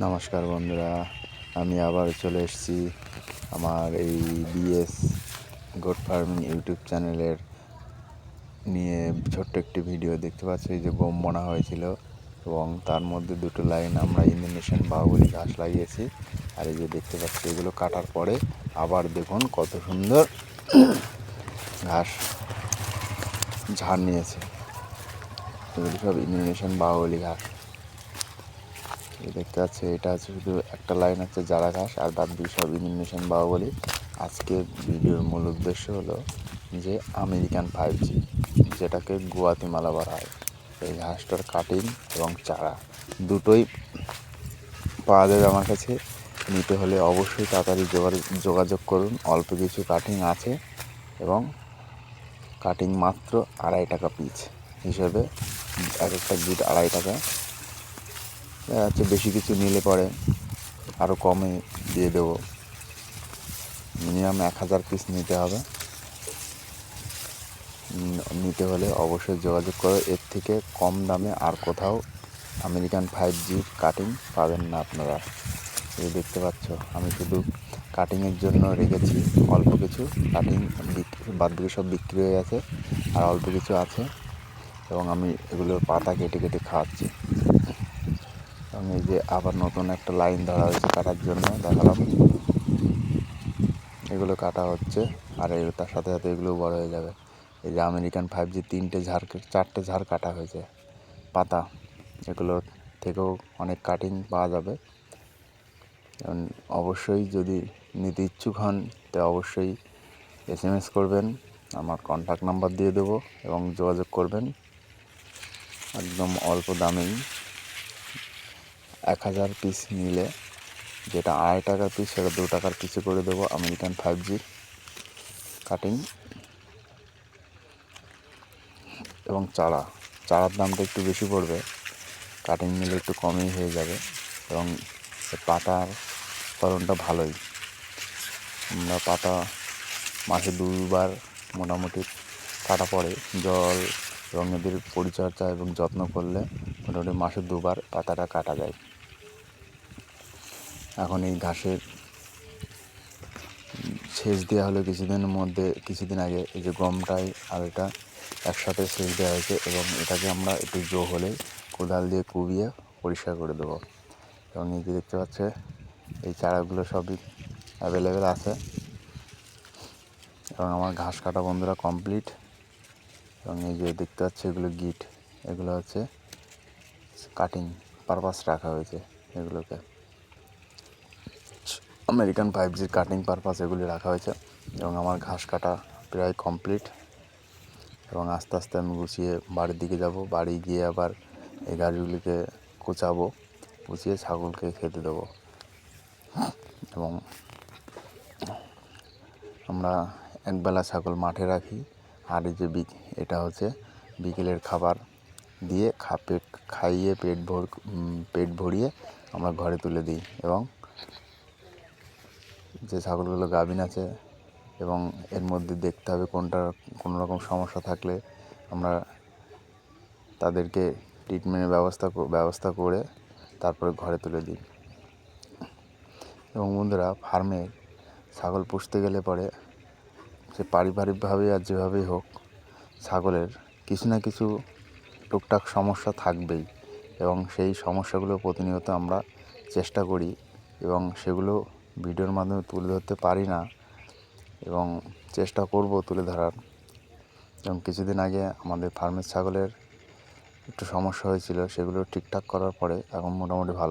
নমস্কার বন্ধুরা, আমি আবার চলে এসেছি আমার এই বিএস গোট ফার্মিং ইউটিউব চ্যানেলের নিয়ে ছোট্ট একটি ভিডিও। দেখতে পাচ্ছি যে গম বোনা হয়েছিল এবং তার মধ্যে দুটো লাইন আমরা ইন্দোনেশিয়ান বাহুবলি ঘাস লাগিয়েছি। আর এই যে দেখতে পাচ্ছি এগুলো কাটার পরে আবার দেখুন কত সুন্দর ঘাস ঝাড় নিয়েছে। এগুলো সব ইন্দোনেশিয়ান বাহুবলি ঘাস। দেখতে পাচ্ছি এটা হচ্ছে শুধু একটা লাইন হচ্ছে জারা ঘাস আর বাদ বাকি সব ইন্দোনেশিয়ান বাহুবলি। আজকে ভিডিওর মূল উদ্দেশ্য হলো যে আমেরিকান ফাইভ জি যেটাকে গুয়াতিমালা বলা হয়। এই ঘাসটার কাটিং এবং চারা দুটোই পাওয়া যাবে আমার কাছে। নিতে হলে অবশ্যই তাড়াতাড়ি যোগাযোগ করুন। অল্প কিছু কাটিং আছে এবং কাটিং মাত্র আড়াই টাকা পিস হিসেবে এক একটা গিট আড়াই টাকা যাচ্ছে বেশি কিছু নিলে পরে আরও কমে দিয়ে দেবো। মিনিমাম এক হাজার পিস নিতে হবে। নিতে হলে অবশ্যই যোগাযোগ করো। এর থেকে কম দামে আর কোথাও আমেরিকান ফাইভ জি কাটিং পাবেন না আপনারা। এই দেখতে পাচ্ছ, আমি শুধু কাটিংয়ের জন্য রেখেছি। অল্প কিছু কাটিং বাদ বাকি সব বিক্রি হয়ে গেছে। আর অল্প কিছু আছে। এবং আমি এগুলোর পাতা কেটে কেটে খাওয়াচ্ছি। এই যে আবার নতুন একটা লাইন ধরা হয়েছে কাটার জন্য, দেখালাম। এগুলো কাটা হচ্ছে, আর এই তার সাথে সাথে এগুলো বড় হয়ে যাবে। এই যে আমেরিকান ফাইভ জি তিনটে ঝাড়, চারটে ঝাড় কাটা হয়েছে, পাতা। এগুলোর থেকেও অনেক কাটিং পাওয়া যাবে। এবং অবশ্যই যদি নিতে ইচ্ছুক হন, তো অবশ্যই এস এম এস করবেন, আমার কন্ট্যাক্ট নাম্বার দিয়ে দেবো এবং যোগাযোগ করবেন। একদম অল্প দামেই। এক হাজার পিস নিলে যেটা আড়াই টাকার পিস সেটা দু টাকার পিসে করে দেবো আমেরিকান ফাইভ জি কাটিং এবং চারা। চারার দামটা একটু বেশি পড়বে। কাটিং নিলে একটু কমই হয়ে যাবে এবং পাতার ফলনটা ভালোই। আমরা পাতা মাসে দুবার মোটামুটি কাটা পড়ে। জল এবং এদের পরিচর্যা এবং যত্ন করলে মোটামুটি মাসে দুবার পাতাটা কাটা যায়। এখন এই ঘাসের সেচ দেওয়া হলো কিছুদিনের মধ্যে, কিছুদিন আগে। এই যে গমটাই আর এটা একসাথে সেচ দেওয়া হয়েছে এবং এটাকে আমরা একটু জো হলে কোদাল দিয়ে কুবিয়ে পরিষ্কার করে দেবো। এবং এই যে দেখতে পাচ্ছে, এই চারাগুলো সবই অ্যাভেলেবেল আছে। এবং আমার ঘাস কাটা বন্ধুরা কমপ্লিট এবং এই যে দেখতে পাচ্ছে, এগুলো গিট এগুলো হচ্ছে কাটিং পারপাস রাখা হয়েছে এগুলোকে। আমেরিকান ফাইভ জির কাটিং পারপাস এগুলি রাখা হয়েছে এবং আমার ঘাস কাটা প্রায় কমপ্লিট এবং আস্তে আস্তে আমি গুছিয়ে বাড়ির দিকে যাব। বাড়ি গিয়ে আবার এই গাছগুলিকে কুচাবো, কুচিয়ে ছাগলকে খেতে দেবো। এবং আমরা একবেলা ছাগল মাঠে রাখি। আর এই যে এটা হচ্ছে বিকেলের খাবার দিয়ে খা, পেট, খাইয়ে পেট ভর পেট ভরিয়ে আমরা ঘরে তুলে দিই এবং যে ছাগলগুলো গাভিন আছে এবং এর মধ্যে দেখতে হবে কোনটা, কোনো রকম সমস্যা থাকলে আমরা তাদেরকে ট্রিটমেন্টের ব্যবস্থা ব্যবস্থা করে তারপরে ঘরে তুলে দিই। এবং বন্ধুরা ফার্মে ছাগল পুষতে গেলে পরে সে পারিবারিকভাবেই আর যেভাবেই হোক, ছাগলের কিছু না কিছু টুকটাক সমস্যা থাকবেই এবং সেই সমস্যাগুলো প্রতিনিয়ত আমরা চেষ্টা করি এবং সেগুলো ভিডিওর মাধ্যমে তুলে ধরতে পারি না এবং চেষ্টা করব তুলে ধরার। এবং কিছুদিন আগে আমাদের ফার্মের ছাগলের একটু সমস্যা হয়েছিল, সেগুলো ঠিকঠাক করার পরে এখন মোটামুটি ভালো।